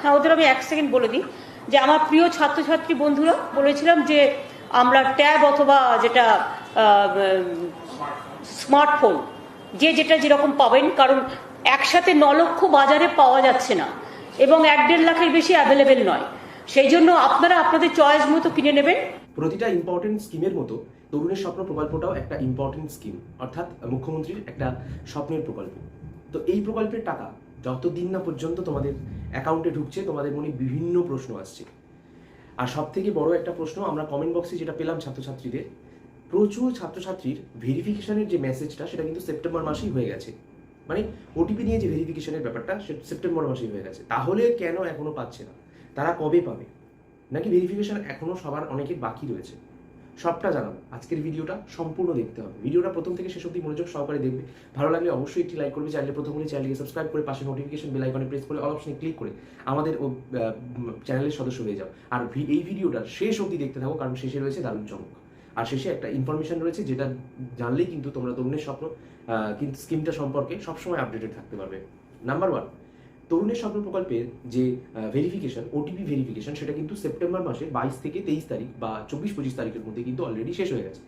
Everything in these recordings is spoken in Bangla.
হ্যাঁ ওদের আমি এক সেকেন্ড বলে দিই। যে আমার প্রিয় ছাত্রছাত্রী বন্ধুরা বলেছিলাম যে আমরা ট্যাব অথবা যেটা স্মার্টফোন যে যেটা যেরকম পাবেন কারণ একসাথে ন লক্ষ বাজারে পাওয়া যাচ্ছে না এবং এক দেড় লাখের বেশি অ্যাভেলেবেল নয়। সেই জন্য আপনারা আপনাদের চয়েস মতো কিনে নেবেন। প্রতিটা ইম্পর্টেন্ট স্কিমের মতো তরুণের স্বপ্ন প্রকল্পটাও একটা ইম্পর্টেন্ট স্কিম অর্থাৎ মুখ্যমন্ত্রীর একটা স্বপ্নের প্রকল্প। তো এই প্রকল্পের টাকা যতদিন না পর্যন্ত তোমাদের অ্যাকাউন্টে ঢুকছে, তোমাদের মনে বিভিন্ন প্রশ্ন আসছে। আর সব থেকে বড় একটা প্রশ্ন, আমরা কমেন্ট বক্সে যেটা পেলাম ছাত্রছাত্রীদের, প্রচুর ছাত্রছাত্রীর ভেরিফিকেশনের যে মেসেজটা সেটা কিন্তু সেপ্টেম্বর মাসেই হয়ে গেছে। মানে ওটিপি নিয়ে যে ভেরিফিকেশনের ব্যাপারটা সেপ্টেম্বর মাসেই হয়ে গেছে। তাহলে কেন এখনও পাচ্ছে না? তারা কবে পাবে? নাকি ভেরিফিকেশন এখনও সবার অনেকের বাকি রয়েছে? সবটা জানাব আজকের ভিডিওটা সম্পূর্ণ দেখতে হবে। ভিডিওটা প্রথম থেকে শেষ অবধি মনোযোগ সহকারে দেখবে। ভালো লাগলে অবশ্যই একটি লাইক করবে চ্যানেলে প্রথম হলে চ্যানেলকে সাবস্ক্রাইব করে পাশে নোটিফিকেশন বেল আইকনে প্রেস করে অল অপশনে ক্লিক করে আমাদের চ্যানেলের সদস্য হয়ে যাও। আর এই ভিডিওটা শেষ অবধি দেখতে থাকো, কারণ শেষে রয়েছে দারুণ চমক। আর শেষে একটা ইনফরমেশন রয়েছে যেটা জানলেই কিন্তু তোমরা তরুণের স্বপ্ন কিন্তু স্কিমটা সম্পর্কে সবসময় আপডেটেড থাকতে পারবে। নাম্বার ওয়ান তরুণের স্বপ্ন প্রকল্পের যে ভেরিফিকেশন ওটিপি ভেরিফিকেশন সেটা কিন্তু সেপ্টেম্বর মাসে বাইশ থেকে তেইশ তারিখ বা চব্বিশ পঁচিশ তারিখের মধ্যে কিন্তু অলরেডি শেষ হয়ে গেছে।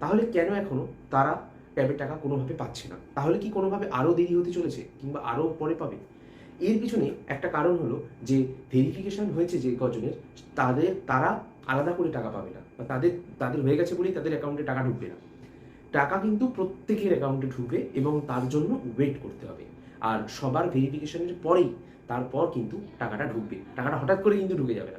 তাহলে কেন এখনও তারা ট্যাবের টাকা কোনোভাবে পাচ্ছে না? তাহলে কি কোনোভাবে আরও দেরি হতে চলেছে কিংবা আরও পরে পাবে? এর পিছনে একটা কারণ হলো যে ভেরিফিকেশন হয়েছে যে কজনের, তাদের, তারা আলাদা করে টাকা পাবে না বা তাদের তাদের হয়ে গেছে বলেই তাদের অ্যাকাউন্টে টাকা ঢুকবে না। টাকা কিন্তু প্রত্যেকের অ্যাকাউন্টে ঢুকবে এবং তার জন্য ওয়েট করতে হবে। আর সবার ভেরিফিকেশনের পরেই তারপর কিন্তু টাকাটা ঢুকবে। টাকাটা হঠাৎ করে কিন্তু ঢুকে যাবে না।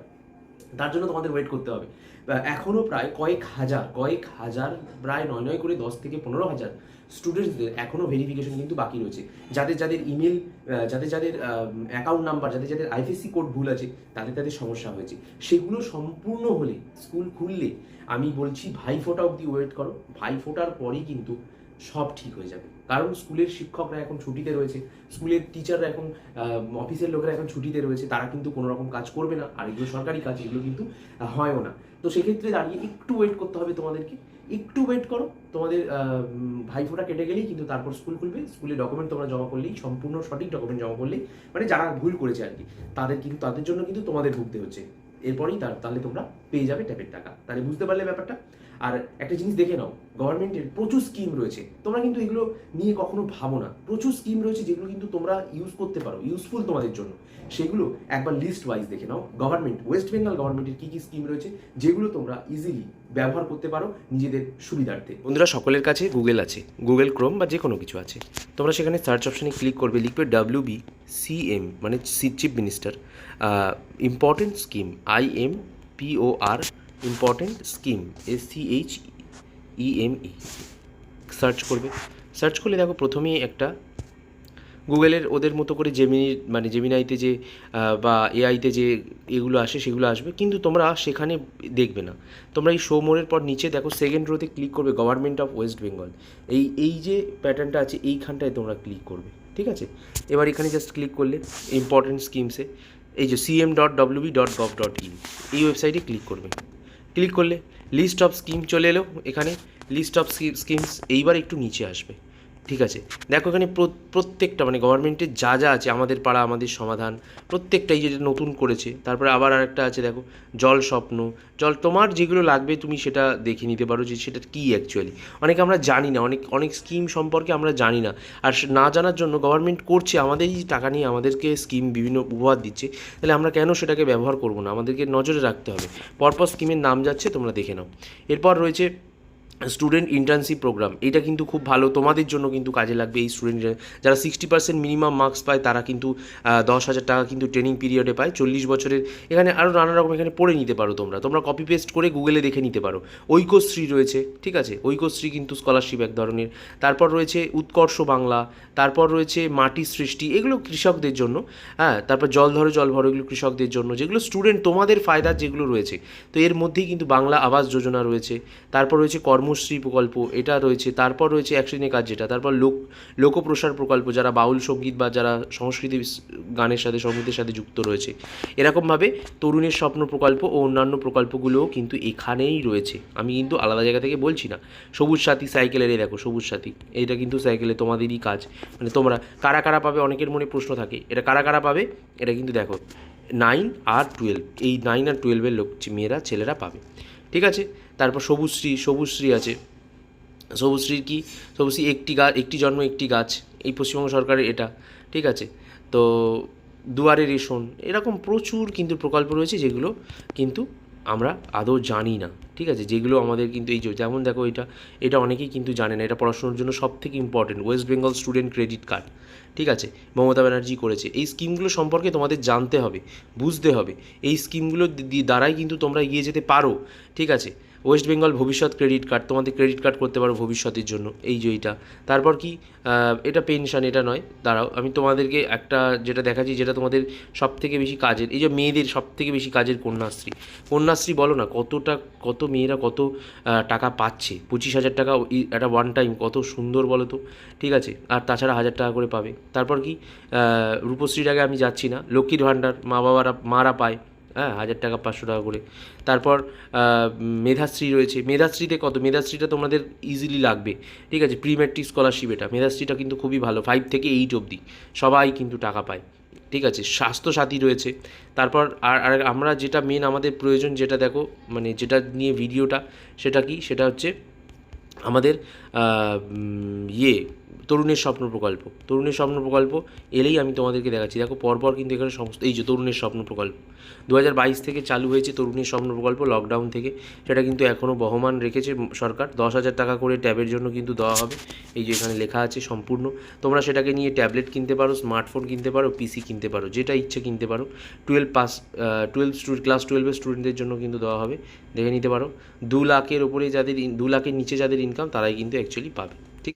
তার জন্য তোমাদের ওয়েট করতে হবে। আহ, এখনও প্রায় কয়েক হাজার কয়েক হাজার প্রায় নয় নয় করে দশ থেকে পনেরো হাজার স্টুডেন্টসদের এখনও ভেরিফিকেশন কিন্তু বাকি রয়েছে। যাদের যাদের ইমেল যাদের যাদের অ্যাকাউন্ট নাম্বার যাদের যাদের আইএফএসসি কোড ভুল আছে তাদের তাদের সমস্যা হয়েছে। সেগুলো সম্পূর্ণ হলে স্কুল খুললে আমি বলছি ভাই ফোটা অবধি ওয়েট করো। ভাই ফোটার পরেই কিন্তু সব ঠিক হয়ে যাবে। কারণ স্কুলের শিক্ষকরা এখন ছুটিতে রয়েছে, স্কুলের টিচাররা এখন অফিসের লোকেরা এখন ছুটিতে রয়েছে, তারা কিন্তু কোনো রকম কাজ করবে না, আর এগুলো সরকারি কাজ, এগুলো কিন্তু হয়ও না। তো সেক্ষেত্রে দাঁড়িয়ে একটু ওয়েট করতে হবে তোমাদেরকে, একটু ওয়েট করো। তোমাদের ভাইফোঁটা কেটে গেলেই কিন্তু তারপর স্কুল খুলবে। স্কুলে ডকুমেন্ট তোমরা জমা করলেই, সম্পূর্ণ সঠিক ডকুমেন্ট জমা করলেই মানে যারা ভুল করেছে আর কি, তাদের কিন্তু, তাদের জন্য কিন্তু তোমাদের ভুগতে হচ্ছে। এরপরেই তার, তাহলে তোমরা পেয়ে যাবে ট্যাপের টাকা। তাহলে বুঝতে পারলে ব্যাপারটা? আর একটা জিনিস দেখে নাও গভর্নমেন্টের প্রচুর স্কিম রয়েছে। তোমরা কিন্তু এগুলো নিয়ে কখনো ভাবো না। প্রচুর স্কিম রয়েছে যেগুলো কিন্তু তোমরা ইউজ করতে পারো ইউজফুল তোমাদের জন্য। সেগুলো একবার লিস্ট ওয়াইজ দেখে নাও। গভর্নমেন্ট ওয়েস্ট বেঙ্গল গভর্নমেন্টের কী কী স্কিম রয়েছে যেগুলো তোমরা ইজিলি ব্যবহার করতে পারো নিজেদের সুবিধার্থে। বন্ধুরা, সকলের কাছে গুগল আছে। গুগল ক্রোম বা যে কোনো কিছু আছে। তোমরা সেখানে সার্চ অপশনে ক্লিক করবে, লিখবে ডাব্লিউ বি সি এম মানে chief minister important scheme I M P O R important scheme S C H E M E search করবে। সার্চ করলে দেখো প্রথমেই একটা গুগলের ওদের মতো করে জেমিনি মানে জেমিনাইতে যে বা এআইতে যে এগুলো আসে সেগুলো আসবে। কিন্তু তোমরা সেখানে দেখবে না। তোমরা এই মোড়ের পর নিচে দেখো সেকেন্ড রোতে ক্লিক করবে গভর্নমেন্ট অফ ওয়েস্ট বেঙ্গল এই এই যে প্যাটার্নটা আছে, এইখানটায় তোমরা ক্লিক করবে। ঠিক আছে? এবার এখানে জাস্ট ক্লিক করলে ইম্পর্টেন্ট স্কিমসে এই যে CM dot WB dot gov dot in এই ওয়েবসাইটে ক্লিক করবেন ক্লিক করলে লিস্ট অফ স্কিম চলে এলো এখানে। লিস্ট অফ স্কিমস এইবার একটু নিচে আসবে। ঠিক আছে? দেখো এখানে প্র- প্রত্যেকটা মানে গভর্নমেন্টের যা যা আছে, আমাদের পাড়া, আমাদের সমাধান প্রত্যেকটাই যেটা নতুন করেছে, তারপরে আবার আরেকটা আছে দেখো, জল স্বপ্ন, জল তোমার যেগুলো লাগবে তুমি সেটা দেখে নিতে পারো যে সেটা কী অ্যাকচুয়ালি অনেকে আমরা জানি না, অনেক অনেক স্কিম সম্পর্কে আমরা জানি না। আর না জানার জন্য গভর্নমেন্ট করছে আমাদেরই টাকা নিয়ে আমাদেরকে স্কিম বিভিন্ন উপহার দিচ্ছে, তাহলে আমরা কেন সেটাকে ব্যবহার করব না? আমাদেরকে নজরে রাখতে হবে। পরপর স্কিমের নাম যাচ্ছে, তোমরা দেখে নাও। এরপর রয়েছে স্টুডেন্ট ইন্টার্নশিপ প্রোগ্রাম এটা কিন্তু খুব ভালো। তোমাদের জন্য কিন্তু কাজে লাগবে এই স্টুডেন্ট যারা সিক্সটি পার্সেন্ট মিনিমাম মার্কস পায়, তারা কিন্তু দশ হাজার টাকা কিন্তু ট্রেনিং পিরিয়ডে পায়। চল্লিশ বছরের, এখানে আরও নানা রকম এখানে পড়ে নিতে পারো তোমরা। তোমরা কপি পেস্ট করে গুগলে দেখে নিতে পারো। ঐক্যশ্রী রয়েছে, ঠিক আছে? ঐক্যশ্রী কিন্তু স্কলারশিপ এক ধরনের। তারপর রয়েছে উৎকর্ষ বাংলা, তারপর রয়েছে মাটি সৃষ্টি, এগুলো কৃষকদের জন্য। হ্যাঁ তারপর জল ধরো, জল ভরো, এগুলো কৃষকদের জন্য। যেগুলো স্টুডেন্ট তোমাদের ফায়দার যেগুলো রয়েছে। তো এর মধ্যেই কিন্তু বাংলা আবাস যোজনা রয়েছে। তারপর রয়েছে কর্ম কর্মশ্রী প্রকল্প এটা রয়েছে। তারপর রয়েছে এক শ্রেণির কাজ যেটা। তারপর লোক, লোকপ্রসার প্রকল্প যারা বাউল সংগীত বা যারা সংস্কৃতি গানের সাথে, সঙ্গীতের সাথে যুক্ত রয়েছে। এরকমভাবে তরুণের স্বপ্ন প্রকল্প ও অন্যান্য প্রকল্পগুলোও কিন্তু এখানেই রয়েছে। আমি কিন্তু আলাদা জায়গা থেকে বলছি না। সবুজ সাথী সাইকেলের এই দেখো, সবুজ সাথী। এটা কিন্তু সাইকেলে তোমাদেরই কাজ। মানে তোমরা, কারা কারা পাবে অনেকের মনে প্রশ্ন থাকে। এটা কারা কারা পাবে? এটা কিন্তু দেখো নাইন আর টুয়েলভ এই নাইন আর টুয়েলভের লোক মেয়েরা, ছেলেরা পাবে। ঠিক আছে? তারপর সবুজশ্রী সবুজশ্রী আছে। সবুজশ্রীর কি? সবুজশ্রী একটি গাছ একটি জন্ম, একটি গাছ। এই পশ্চিমবঙ্গ সরকারের এটা। ঠিক আছে? তো দুয়ারে রেশন, এরকম প্রচুর কিন্তু প্রকল্প রয়েছে যেগুলো কিন্তু আমরা আদৌ জানি না, ঠিক আছে? যেগুলো আমাদের কিন্তু এই যেমন দেখো এটা এটা অনেকেই কিন্তু জানে না। এটা পড়াশোনার জন্য সব থেকে important West Bengal student credit card ঠিক আছে? মমতা ব্যানার্জি করেছে। এই স্কিমগুলো সম্পর্কে তোমাদের জানতে হবে, বুঝতে হবে। এই স্কিমগুলো দ্বারাই কিন্তু তোমরা এগিয়ে যেতে পারো, ঠিক আছে? West Bengal Bhabishyat credit card তোমাদের ক্রেডিট কার্ড করতে পারো ভবিষ্যতের জন্য। এই যে এইটা। তারপর কি? এটা পেনশন এটা নয়। দাঁড়াও, আমি তোমাদেরকে একটা যেটা দেখাচ্ছি, যেটা তোমাদের সব থেকে বেশি কাজের, এই যে মেয়েদের সব থেকে বেশি কাজের কন্যাশ্রী। কন্যাশ্রী বলো না, কতটা, কত মেয়েরা কত টাকা পাচ্ছে? পঁচিশ হাজার টাকা একটা ওয়ান টাইম কত সুন্দর বলো তো। ঠিক আছে? আর তাছাড়া হাজার টাকা করে পাবে। তারপর কি? রূপশ্রীর আগে আমি যাচ্ছি না। লক্ষ্মীর ভাণ্ডার মা বাবারা মারা পায়। হ্যাঁ হাজার টাকা, পাঁচশো টাকা করে। তারপর মেধাশ্রী রয়েছে। মেধাশ্রীতে কত? মেধাশ্রীটা তোমাদের ইজিলি লাগবে। ঠিক আছে? প্রি ম্যাট্রিক স্কলারশিপ এটা। মেধাশ্রীটা কিন্তু খুবই ভালো। ফাইভ থেকে এইট অবধি। সবাই কিন্তু টাকা পায়। ঠিক আছে? স্বাস্থ্যসাথী রয়েছে। তারপর আর আর আমরা যেটা মেন আমাদের প্রয়োজন, যেটা দেখো মানে যেটা নিয়ে ভিডিওটা সেটা কি? সেটা হচ্ছে আমাদের ইয়ে তরুণের স্বপ্ন প্রকল্প। তরুণের স্বপ্ন প্রকল্প এলেই আমি তোমাদেরকে দেখাচ্ছি। দেখো, পরপর কিন্তু এখানে সমস্ত, এই যে তরুণের স্বপ্ন প্রকল্প। দু হাজার বাইশ থেকে চালু হয়েছে তরুণের স্বপ্ন প্রকল্প লকডাউন থেকে। সেটা কিন্তু এখনও বহমান রেখেছে সরকার। দশ হাজার টাকা করে ট্যাবের জন্য কিন্তু দেওয়া হবে। এই যে এখানে লেখা আছে সম্পূর্ণ। তোমরা সেটাকে নিয়ে ট্যাবলেট কিনতে পারো, স্মার্টফোন কিনতে পারো পিসি কিনতে পারো, যেটা ইচ্ছে কিনতে পারো। টুয়েলভ পাস টুয়েলভ ক্লাস টুয়েলভের স্টুডেন্টদের জন্য কিন্তু দেওয়া হবে। দেখে নিতে পারো। দু লাখের ওপরে যাদের দু লাখের নিচে যাদের ইনকাম তারাই কিন্তু অ্যাকচুয়ালি পাবে।